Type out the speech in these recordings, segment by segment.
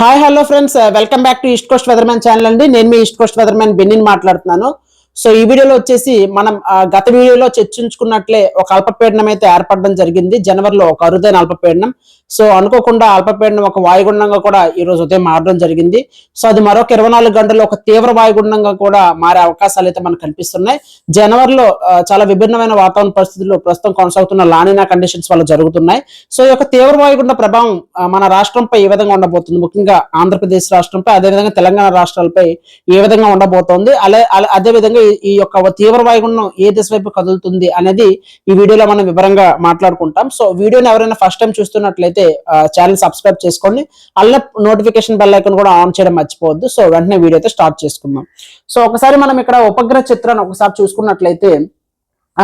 Hi hello friends. Welcome back to east coast weathermen channel అండి. నేను మీ east Coast weathermen బెన్నిన్ మాట్లాడుతున్నాను. సో ఈ వీడియోలో వచ్చేసి మనం గత వీడియోలో చర్చించుకున్నట్లే ఒక అల్పపీడనం అయితే ఏర్పడడం జరిగింది. జనవరిలో ఒక అరుదైన అల్పపీడనం. సో అనుకోకుండా అల్పపీడనం ఒక వాయుగుండంగా కూడా ఈ రోజు ఉదయం మారడం జరిగింది. సో అది మరొక ఇరవై నాలుగు గంటల్లో ఒక తీవ్ర వాయుగుండంగా కూడా మారే అవకాశాలు అయితే మనకు కనిపిస్తున్నాయి. జనవరిలో చాలా విభిన్నమైన వాతావరణ పరిస్థితులు ప్రస్తుతం కొనసాగుతున్న లానినా కండిషన్స్ వల్ల జరుగుతున్నాయి. సో ఈ యొక్క తీవ్ర వాయుగుండ ప్రభావం మన రాష్ట్రంపై ఏ విధంగా ఉండబోతుంది. ముఖ్యంగా ఆంధ్రప్రదేశ్ రాష్ట్రంపై అదేవిధంగా తెలంగాణ రాష్ట్రాలపై ఏ విధంగా ఉండబోతోంది. అలా అదేవిధంగా అదే విధంగా ఈ- యొక్క తీవ్ర వాయుగుండం ఏ దిశ వైపు కదులుతుంది అనేది ఈ వీడియోలో మనం వివరంగా మాట్లాడుకుంటాం. సో వీడియోని ఎవరైనా ఫస్ట్ టైం చూస్తున్నట్లయితే ఛానల్ సబ్స్క్రైబ్ చేసుకోండి. అల్ల నోటిఫికేషన్ బెల్ ఐకన్ కూడా ఆన్ చేయడం మర్చిపోవద్దు. సో వెంటనే వీడియో అయితే స్టార్ట్ చేసుకుందాం. సో ఒకసారి మనం ఇక్కడ ఉపగ్రహ చిత్రాన్ని ఒకసారి చూసుకున్నట్లయితే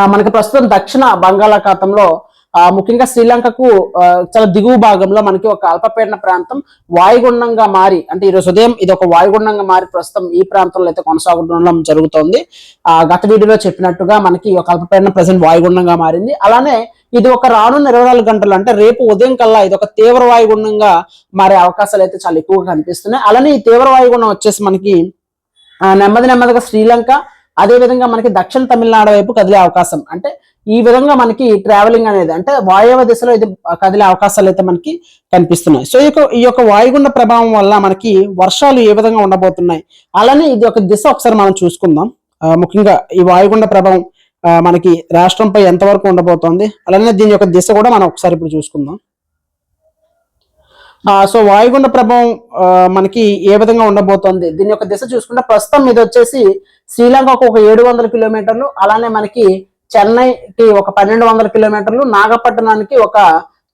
మనకి ప్రస్తుతం దక్షిణ బంగాళాఖాతంలో ముఖ్యంగా శ్రీలంకకు చాలా దిగువ భాగంలో మనకి ఒక అల్పపీడన ప్రాంతం వాయుగుండంగా మారి అంటే ఈ రోజు ఉదయం ఇది ఒక వాయుగుండంగా మారి ప్రస్తుతం ఈ ప్రాంతంలో అయితే కొనసాగడం జరుగుతోంది. ఆ గత వీడియోలో చెప్పినట్టుగా మనకి ఈ ఒక అల్పపీడన ప్రజెంట్ వాయుగుండంగా మారింది. అలానే ఇది ఒక రానున్న ఇరవై నాలుగు గంటలు అంటే రేపు ఉదయం కల్లా ఇది ఒక తీవ్ర వాయుగుండంగా మారే అవకాశాలు అయితే చాలా ఎక్కువగా కనిపిస్తున్నాయి. అలానే ఈ తీవ్ర వాయుగుండం వచ్చేసి మనకి నెమ్మది నెమ్మదిగా శ్రీలంక అదే విధంగా మనకి దక్షిణ తమిళనాడు వైపు కదిలే అవకాశం. అంటే ఈ విధంగా మనకి ట్రావెలింగ్ అనేది అంటే వాయువ దిశలో ఇది కదిలే అవకాశాలు అయితే మనకి కనిపిస్తున్నాయి. సో ఈ యొక్క ఈ యొక్క వాయుగుండ ప్రభావం వల్ల మనకి వర్షాలు ఏ విధంగా ఉండబోతున్నాయి అలానే ఇది ఒక దిశ ఒకసారి మనం చూసుకుందాం. ముఖ్యంగా ఈ వాయుగుండ ప్రభావం మనకి రాష్ట్రంపై ఎంతవరకు ఉండబోతోంది అలానే దీని యొక్క దిశ కూడా మనం ఒకసారి ఇప్పుడు చూసుకుందాం. సో వాయుగుండ ప్రభావం మనకి ఏ విధంగా ఉండబోతోంది? దీని యొక్క దిశ చూసుకుంటే ప్రస్తుతం ఇది వచ్చేసి శ్రీలంకకు ఒక ఏడు వందల కిలోమీటర్లు అలానే మనకి చెన్నైకి ఒక పన్నెండు వందల కిలోమీటర్లు నాగపట్టణానికి ఒక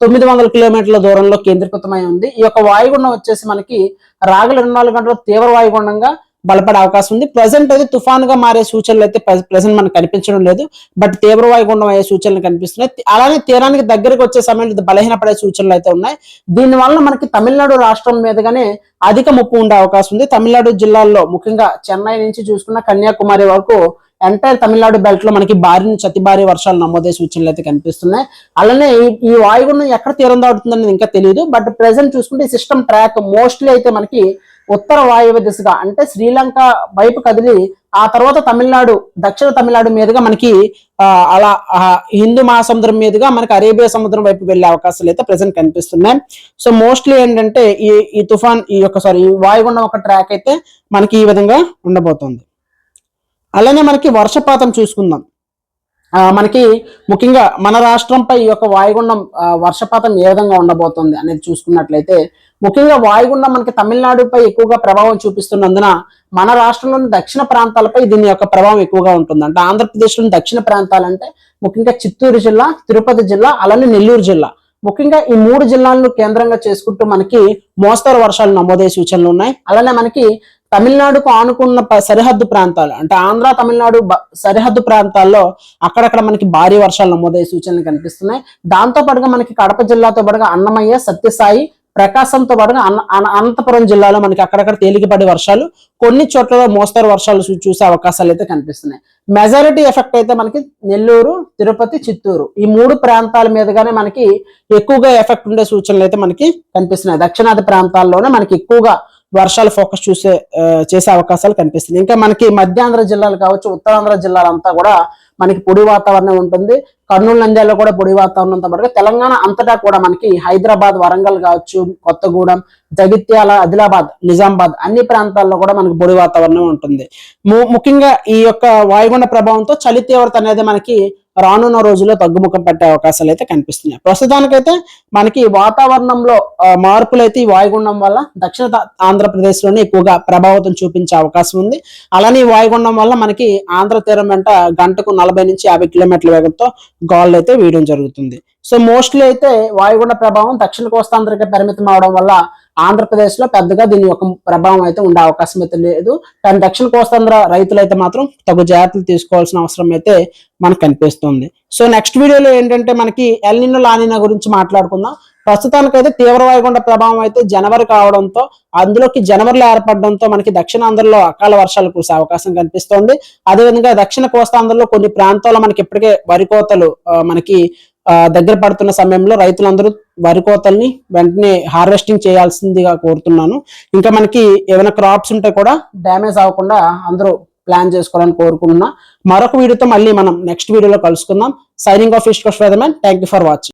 తొమ్మిది వందల కిలోమీటర్ల దూరంలో కేంద్రీకృతమై ఉంది. ఈ యొక్క వాయుగుండం వచ్చేసి మనకి రాగల ఇరవై నాలుగు గంటల తీవ్ర వాయుగుండంగా బలపడే అవకాశం ఉంది. ప్రజెంట్ అయితే తుఫాన్గా మారే సూచనలు అయితే ప్రజెంట్ మనకు కనిపించడం లేదు. బట్ తీవ్రవాయుగుండం అయ్యే సూచనలు కనిపిస్తున్నాయి. అలానే తీరానికి దగ్గరకు వచ్చే సమయంలో బలహీనపడే సూచనలు అయితే ఉన్నాయి. దీని మనకి తమిళనాడు రాష్ట్రం మీదుగానే అధిక ముప్పు ఉండే అవకాశం ఉంది. తమిళనాడు జిల్లాల్లో ముఖ్యంగా చెన్నై నుంచి చూసుకున్న కన్యాకుమారి వరకు ఎంటైర్ తమిళనాడు బెల్ట్లో మనకి భారీ నుంచి అతి భారీ వర్షాలు నమోదే సూచనలు అయితే కనిపిస్తున్నాయి. అలానే ఈ- వాయుగుండం ఎక్కడ తీరం దాటుతుందని ఇంకా తెలియదు బట్ ప్రెసెంట్ చూసుకుంటే ఈ సిస్టమ్ ట్రాక్ మోస్ట్లీ అయితే మనకి ఉత్తర వాయువ్య దిశగా అంటే శ్రీలంక వైపు కదిలి ఆ తర్వాత తమిళనాడు దక్షిణ తమిళనాడు మీదుగా మనకి అలా హిందూ మహాసముద్రం మీదుగా మనకి అరేబియా సముద్రం వైపు వెళ్ళే అవకాశాలు అయితే ప్రెసెంట్ కనిపిస్తున్నాయి. సో మోస్ట్లీ ఏంటంటే ఈ ఈ తుఫాన్ ఈ యొక్క సారీ ఈ వాయుగుండం ఒక ట్రాక్ అయితే మనకి ఈ విధంగా ఉండబోతుంది. అలానే మనకి వర్షపాతం చూసుకుందాం. మనకి ముఖ్యంగా మన రాష్ట్రంపై ఈ యొక్క వాయుగుండం వర్షపాతం ఏ విధంగా ఉండబోతుంది అనేది చూసుకున్నట్లయితే ముఖ్యంగా వాయుగుండం మనకి తమిళనాడుపై ఎక్కువగా ప్రభావం చూపిస్తున్నందున మన రాష్ట్రంలోని దక్షిణ ప్రాంతాలపై దీని యొక్క ప్రభావం ఎక్కువగా ఉంటుంది అంటే ఆంధ్రప్రదేశ్లోని దక్షిణ ప్రాంతాలంటే ముఖ్యంగా చిత్తూరు జిల్లా తిరుపతి జిల్లా అలానే నెల్లూరు జిల్లా. ముఖ్యంగా ఈ మూడు జిల్లాలను కేంద్రంగా చేసుకుంటూ మనకి మోస్తరు వర్షాలు నమోదయ్యే సూచనలు ఉన్నాయి. అలానే మనకి తమిళనాడుకు ఆనుకున్న ప- సరిహద్దు ప్రాంతాలు అంటే ఆంధ్ర తమిళనాడు సరిహద్దు ప్రాంతాల్లో అక్కడక్కడ మనకి భారీ వర్షాలు నమోదయ్యే సూచనలు కనిపిస్తున్నాయి. దాంతో పాటుగా మనకి కడప జిల్లాతో పాటుగా అన్నమయ్య సత్యసాయి ప్రకాశంతో పాటుగా అన్న అన- అనంతపురం జిల్లాలో మనకి అక్కడక్కడ తేలికపడే వర్షాలు కొన్ని చోట్ల మోస్తరు వర్షాలు చూ- చూసే అవకాశాలు అయితే కనిపిస్తున్నాయి. మెజారిటీ ఎఫెక్ట్ అయితే మనకి నెల్లూరు తిరుపతి చిత్తూరు. ఈ మూడు ప్రాంతాల మీదుగానే మనకి ఎక్కువగా ఎఫెక్ట్ ఉండే సూచనలు అయితే మనకి కనిపిస్తున్నాయి. దక్షిణాది ప్రాంతాల్లోనే మనకి ఎక్కువగా వర్షాలు ఫోకస్ చూసే చేసే అవకాశాలు కనిపిస్తుంది ఇంకా మనకి మధ్యాంధ్ర జిల్లాలు కావచ్చు ఉత్తరాంధ్ర జిల్లాలంతా కూడా మనకి పొడి వాతావరణం ఉంటుంది. కర్నూలు నంద్యాలలో కూడా పొడి వాతావరణంతో పాటుగా తెలంగాణ అంతటా కూడా మనకి హైదరాబాద్ వరంగల్ కావచ్చు కొత్తగూడెం జగిత్యాల ఆదిలాబాద్ నిజామాబాద్ అన్ని ప్రాంతాల్లో కూడా మనకి పొడి వాతావరణం ఉంటుంది. ము- ముఖ్యంగా ఈ యొక్క వాయుగుండ ప్రభావంతో చలి తీవ్రత అనేది మనకి రానున్న రోజుల్లో తగ్గుముఖం పట్టే అవకాశాలు అయితే కనిపిస్తున్నాయి. ప్రస్తుతానికైతే మనకి వాతావరణంలో మార్పులు అయితే ఈ వాయుగుండం వల్ల దక్షిణ ఆంధ్రప్రదేశ్లోనే ఎక్కువగా ప్రభావితం చూపించే అవకాశం ఉంది. అలానే ఈ వాయుగుండం వల్ల మనకి ఆంధ్ర తీరం వెంట గంటకు నలభై నుంచి యాభై కిలోమీటర్ల వేగంతో గాళ్ళు అయితే వేయడం జరుగుతుంది. సో మోస్ట్లీ అయితే వాయుగుండ ప్రభావం దక్షిణ కోస్తాంధ్రకే పరిమితం అవడం వల్ల ఆంధ్రప్రదేశ్లో పెద్దగా దీని యొక్క ప్రభావం అయితే ఉండే అవకాశం అయితే లేదు. కానీ దక్షిణ కోస్తాంధ్ర రైతులైతే మాత్రం తగు జాగ్రత్తలు తీసుకోవాల్సిన అవసరం అయితే మనకు కనిపిస్తుంది. సో నెక్స్ట్ వీడియోలో ఏంటంటే మనకి ఎల్నినో లానినా గురించి మాట్లాడుకుందాం. ప్రస్తుతానికైతే తీవ్ర వాయుగుండ ప్రభావం అయితే జనవరి కావడంతో అందులోకి జనవరిలో ఏర్పడడంతో మనకి దక్షిణాంధ్రలో అకాల వర్షాలు కురిసే అవకాశం కనిపిస్తోంది. అదేవిధంగా దక్షిణ కోస్తాంధ్రలో కొన్ని ప్రాంతాల్లో మనకి ఇప్పటికే వరి కోతలు మనకి దగ్గర పడుతున్న సమయంలో రైతులందరూ వరి కోతల్ని వెంటనే హార్వెస్టింగ్ చేయాల్సిందిగా కోరుతున్నాను. ఇంకా మనకి ఏమైనా క్రాప్స్ ఉంటే కూడా డ్యామేజ్ అవ్వకుండా అందరూ ప్లాన్ చేసుకోవాలని కోరుకుంటున్నా. మరొక వీడియోతో మళ్ళీ మనం నెక్స్ట్ వీడియోలో కలుసుకుందాం. Signing off east thank you for watching